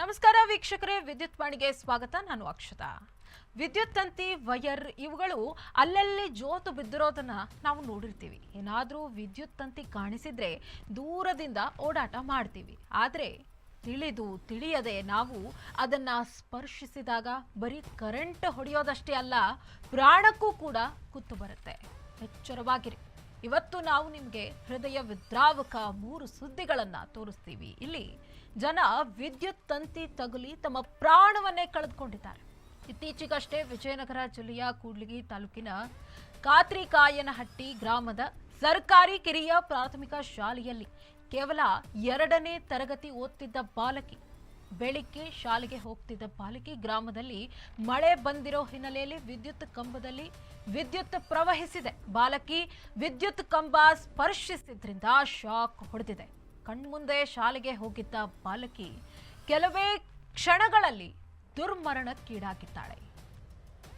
ನಮಸ್ಕಾರ ವೀಕ್ಷಕರೇ, ವಿದ್ಯುತ್ ವಾಣಿಗೆ ಸ್ವಾಗತ. ನಾನು ಅಕ್ಷತಾ. ವಿದ್ಯುತ್ ತಂತಿ ವಯರ್ ಇವುಗಳು ಅಲ್ಲಲ್ಲಿ ಜೋತು ಬಿದ್ದಿರೋದನ್ನ ನಾವು ನೋಡಿರ್ತೀವಿ. ಏನಾದರೂ ವಿದ್ಯುತ್ ತಂತಿ ಕಾಣಿಸಿದ್ರೆ ದೂರದಿಂದ ಓಡಾಟ ಮಾಡ್ತೀವಿ. ಆದರೆ ತಿಳಿದು ತಿಳಿಯದೆ ನಾವು ಅದನ್ನ ಸ್ಪರ್ಶಿಸಿದಾಗ ಬರೀ ಕರೆಂಟ್ ಹೊಡೆಯೋದಷ್ಟೇ ಅಲ್ಲ, ಪ್ರಾಣಕ್ಕೂ ಕೂಡ ಕುತ್ತು ಬರುತ್ತೆ. ಎಚ್ಚರವಾಗಿರಿ. ಇವತ್ತು ನಾವು ನಿಮಗೆ ಹೃದಯ ವಿದ್ರಾವಕ ಮೂರು ಸುದ್ದಿಗಳನ್ನು ತೋರಿಸ್ತೀವಿ. ಇಲ್ಲಿ ಜನ ವಿದ್ಯುತ್ ತಂತಿ ತಗುಲಿ ತಮ್ಮ ಪ್ರಾಣವನ್ನೇ ಕಳೆದುಕೊಂಡಿದ್ದಾರೆ. ಇತ್ತೀಚೆಗಷ್ಟೇ ವಿಜಯನಗರ ಜಿಲ್ಲೆಯ ಕೂಡ್ಲಿಗಿ ತಾಲೂಕಿನ ಕಾತ್ರಿಕಾಯನಹಟ್ಟಿ ಗ್ರಾಮದ ಸರ್ಕಾರಿ ಕಿರಿಯ ಪ್ರಾಥಮಿಕ ಶಾಲೆಯಲ್ಲಿ ಕೇವಲ ಎರಡನೇ ತರಗತಿ ಓದ್ತಿದ್ದ ಬಾಲಕಿ ಬೆಳಿಗ್ಗೆ ಶಾಲೆಗೆ ಹೋಗ್ತಿದ್ದ ಬಾಲಕಿ ಗ್ರಾಮದಲ್ಲಿ ಮಳೆ ಬಂದಿರೋ ಹಿನ್ನೆಲೆಯಲ್ಲಿ ವಿದ್ಯುತ್ ಕಂಬದಲ್ಲಿ ವಿದ್ಯುತ್ ಪ್ರವಹಿಸಿದೆ. ಬಾಲಕಿ ವಿದ್ಯುತ್ ಕಂಬ ಸ್ಪರ್ಶಿಸಿದ್ರಿಂದ ಶಾಕ್ ಹೊಡೆದಿದೆ. ಕಣ್ಮುಂದೆ ಶಾಲೆಗೆ ಹೋಗಿದ್ದ ಬಾಲಕಿ ಕೆಲವೇ ಕ್ಷಣಗಳಲ್ಲಿ ದುರ್ಮರಣಕ್ಕೀಡಾಗಿದ್ದಾಳೆ.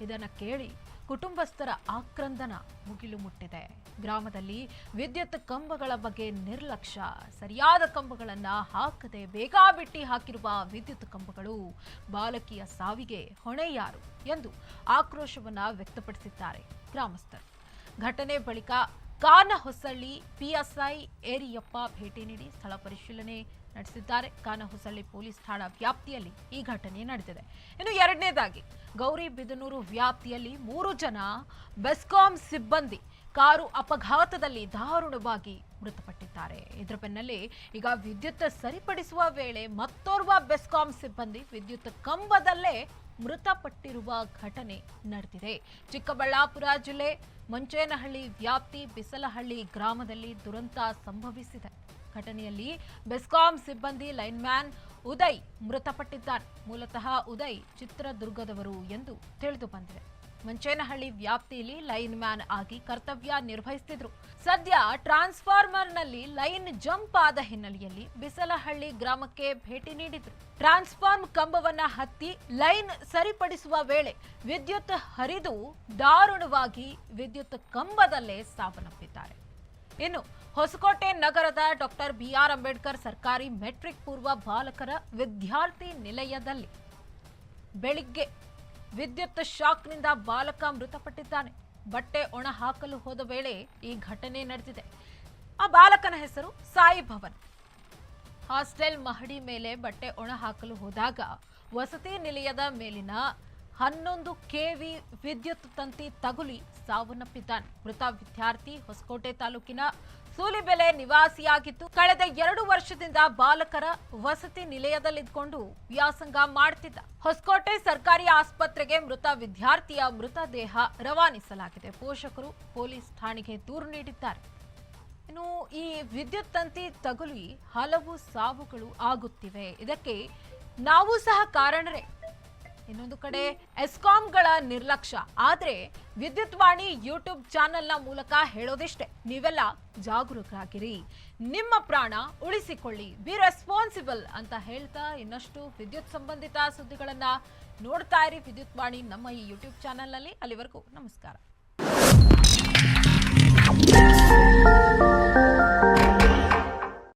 ಇದನ್ನು ಕೇಳಿ ಕುಟುಂಬಸ್ಥರ ಆಕ್ರಂದನ ಮುಗಿಲು ಮುಟ್ಟಿದೆ. ಗ್ರಾಮದಲ್ಲಿ ವಿದ್ಯುತ್ ಕಂಬಗಳ ಬಗ್ಗೆ ನಿರ್ಲಕ್ಷ್ಯ. ಸರಿಯಾದ ಕಂಬಗಳನ್ನ ಹಾಕದೆ ಬೇಗ ಬಿಟ್ಟಿ ಹಾಕಿರುವ ವಿದ್ಯುತ್ ಕಂಬಗಳು ಬಾಲಕಿಯ ಸಾವಿಗೆ ಹೊಣೆ ಯಾರು ಎಂದು ಆಕ್ರೋಶವನ್ನ ವ್ಯಕ್ತಪಡಿಸಿದ್ದಾರೆ ಗ್ರಾಮಸ್ಥರು. ಘಟನೆ ಬಳಿಕ ಕಾನಹೊಸಳ್ಳಿ ಪಿಎಸ್ಐ ಏರಿಯಪ್ಪ ಭೇಟಿ ನೀಡಿ ಸ್ಥಳ ಪರಿಶೀಲನೆ ನಡೆಸಿದ್ದಾರೆ. ಕಾನಹೊಸಳ್ಳಿ ಪೊಲೀಸ್ ಠಾಣಾ ವ್ಯಾಪ್ತಿಯಲ್ಲಿ ಈ ಘಟನೆ ನಡೆದಿದೆ. ಇನ್ನು ಎರಡನೇದಾಗಿ ಗೌರಿಬಿದನೂರು ವ್ಯಾಪ್ತಿಯಲ್ಲಿ ಮೂರು ಜನ ಬೆಸ್ಕಾಂ ಸಿಬ್ಬಂದಿ ಕಾರು ಅಪಘಾತದಲ್ಲಿ ದಾರುಣವಾಗಿ ಮೃತಪಟ್ಟಿದ್ದಾರೆ. ಇದರ ಬೆನ್ನಲ್ಲೇ ಈಗ ವಿದ್ಯುತ್ ಸರಿಪಡಿಸುವ ವೇಳೆ ಮತ್ತೋರ್ವ ಬೆಸ್ಕಾಂ ಸಿಬ್ಬಂದಿ ವಿದ್ಯುತ್ ಕಂಬದಲ್ಲೇ ಮೃತಪಟ್ಟಿರುವ ಘಟನೆ ನಡೆದಿದೆ. ಚಿಕ್ಕಬಳ್ಳಾಪುರ ಜಿಲ್ಲೆ ಮಂಚೇನಹಳ್ಳಿ ವ್ಯಾಪ್ತಿ ಬಿಸಲಹಳ್ಳಿ ಗ್ರಾಮದಲ್ಲಿ ದುರಂತ ಸಂಭವಿಸಿದೆ. ಘಟನೆಯಲ್ಲಿ ಬೆಸ್ಕಾಂ ಸಿಬ್ಬಂದಿ ಲೈನ್ಮ್ಯಾನ್ ಉದಯ್ ಮೃತಪಟ್ಟಿದ್ದಾರೆ ಮೂಲತಃ ಉದಯ್ ಚಿತ್ರದುರ್ಗದವರು ಎಂದು ತಿಳಿದು ಬಂದಿದೆ. ಮಂಚೇನಹಳ್ಳಿ ವ್ಯಾಪ್ತಿಯಲ್ಲಿ ಲೈನ್ ಮ್ಯಾನ್ ಆಗಿ ಕರ್ತವ್ಯ ನಿರ್ವಹಿಸುತ್ತಿದ್ರು ಸದ್ಯ ಟ್ರಾನ್ಸ್ಫಾರ್ಮರ್ನಲ್ಲಿ ಲೈನ್ ಜಂಪ್ ಆದ ಹಿನ್ನೆಲೆಯಲ್ಲಿ ಬಿಸಲಹಳ್ಳಿ ಗ್ರಾಮಕ್ಕೆ ಭೇಟಿ ನೀಡಿದ್ರು. ಟ್ರಾನ್ಸ್ಫಾರ್ಮ್ ಕಂಬವನ್ನ ಹತ್ತಿ ಲೈನ್ ಸರಿಪಡಿಸುವ ವೇಳೆ ವಿದ್ಯುತ್ ಹರಿದು ದಾರುಣವಾಗಿ ವಿದ್ಯುತ್ ಕಂಬದಲ್ಲೇ ಸಾವನ್ನಪ್ಪಿದ್ದಾರೆ. ಇನ್ನು ಹೊಸಕೋಟೆ ನಗರದ ಡಾಕ್ಟರ್ ಬಿಆರ್ ಅಂಬೇಡ್ಕರ್ ಸರ್ಕಾರಿ ಮೆಟ್ರಿಕ್ ಪೂರ್ವ ಬಾಲಕರ ವಿದ್ಯಾರ್ಥಿ ನಿಲಯದಲ್ಲಿ ಬೆಳಿಗ್ಗೆ ವಿದ್ಯುತ್ ಶಾಕ್ನಿಂದ ಬಾಲಕ ಮೃತಪಟ್ಟಿದ್ದಾನೆ. ಬಟ್ಟೆ ಒಣ ಹಾಕಲು ಹೋದ ವೇಳೆ ಈ ಘಟನೆ ನಡೆದಿದೆ. ಆ ಬಾಲಕನ ಹೆಸರು ಸಾಯಿ ಭವನ್. ಹಾಸ್ಟೆಲ್ ಮಹಡಿ ಮೇಲೆ ಬಟ್ಟೆ ಒಣ ಹಾಕಲು ಹೋದಾಗ ವಸತಿ ನಿಲಯದ ಮೇಲಿನ ಹನ್ನೊಂದು ಕೆವಿ ವಿದ್ಯುತ್ ತಂತಿ ತಗುಲಿ ಸಾವನ್ನಪ್ಪಿದ್ದಾನೆ. ಮೃತ ವಿದ್ಯಾರ್ಥಿ ಹೊಸಕೋಟೆ ತಾಲೂಕಿನ ಸೂಲಿಬೆಲೆ ನಿವಾಸಿಯಾಗಿದ್ದು, ಕಳೆದ ಎರಡು ವರ್ಷದಿಂದ ಬಾಲಕರ ವಸತಿ ನಿಲಯದಲ್ಲಿದ್ದುಕೊಂಡು ವ್ಯಾಸಂಗ ಮಾಡ್ತಿದ್ದ. ಹೊಸಕೋಟೆ ಸರ್ಕಾರಿ ಆಸ್ಪತ್ರೆಗೆ ಮೃತ ವಿದ್ಯಾರ್ಥಿಯ ಮೃತದೇಹ ರವಾನಿಸಲಾಗಿದೆ. ಪೋಷಕರು ಪೊಲೀಸ್ ಠಾಣೆಗೆ ದೂರು ನೀಡಿದ್ದಾರೆ. ಇನ್ನು ಈ ವಿದ್ಯುತ್ ತಂತಿ ತಗುಲಿ ಹಲವು ಸಾವುಗಳು ಆಗುತ್ತಿವೆ. ಇದಕ್ಕೆ ನಾವು ಸಹ ಕಾರಣರೇ. ಇನ್ನೊಂದು ಕಡೆ, ಎಸ್ಕಾಂಗಳ ನಿರ್ಲಕ್ಷ್ಯ. ಆದ್ರೆ, ವಿದ್ಯುತ್ ವಾಣಿ ಯೂಟ್ಯೂಬ್ ಚಾನೆಲ್ನ ಮೂಲಕ ಹೇಳೋದಿಷ್ಟೇ. ನೀವೆಲ್ಲ ಜಾಗರೂಕರಾಗಿರಿ. ನಿಮ್ಮ ಪ್ರಾಣ ಉಳಿಸಿಕೊಳ್ಳಿ. ಬಿ ರೆಸ್ಪಾನ್ಸಿಬಲ್ ಅಂತ ಹೇಳ್ತಾ ಇನ್ನಷ್ಟು ವಿದ್ಯುತ್ ಸಂಬಂಧಿತ ಸುದ್ದಿಗಳನ್ನ ನೋಡ್ತಾ ಇರಿ. ವಿದ್ಯುತ್ ವಾಣಿ ನಮ್ಮ ಈ ಯೂಟ್ಯೂಬ್ ಚಾನೆಲ್ನಲ್ಲಿ. ಅಲ್ಲಿವರೆಗೂ ನಮಸ್ಕಾರ.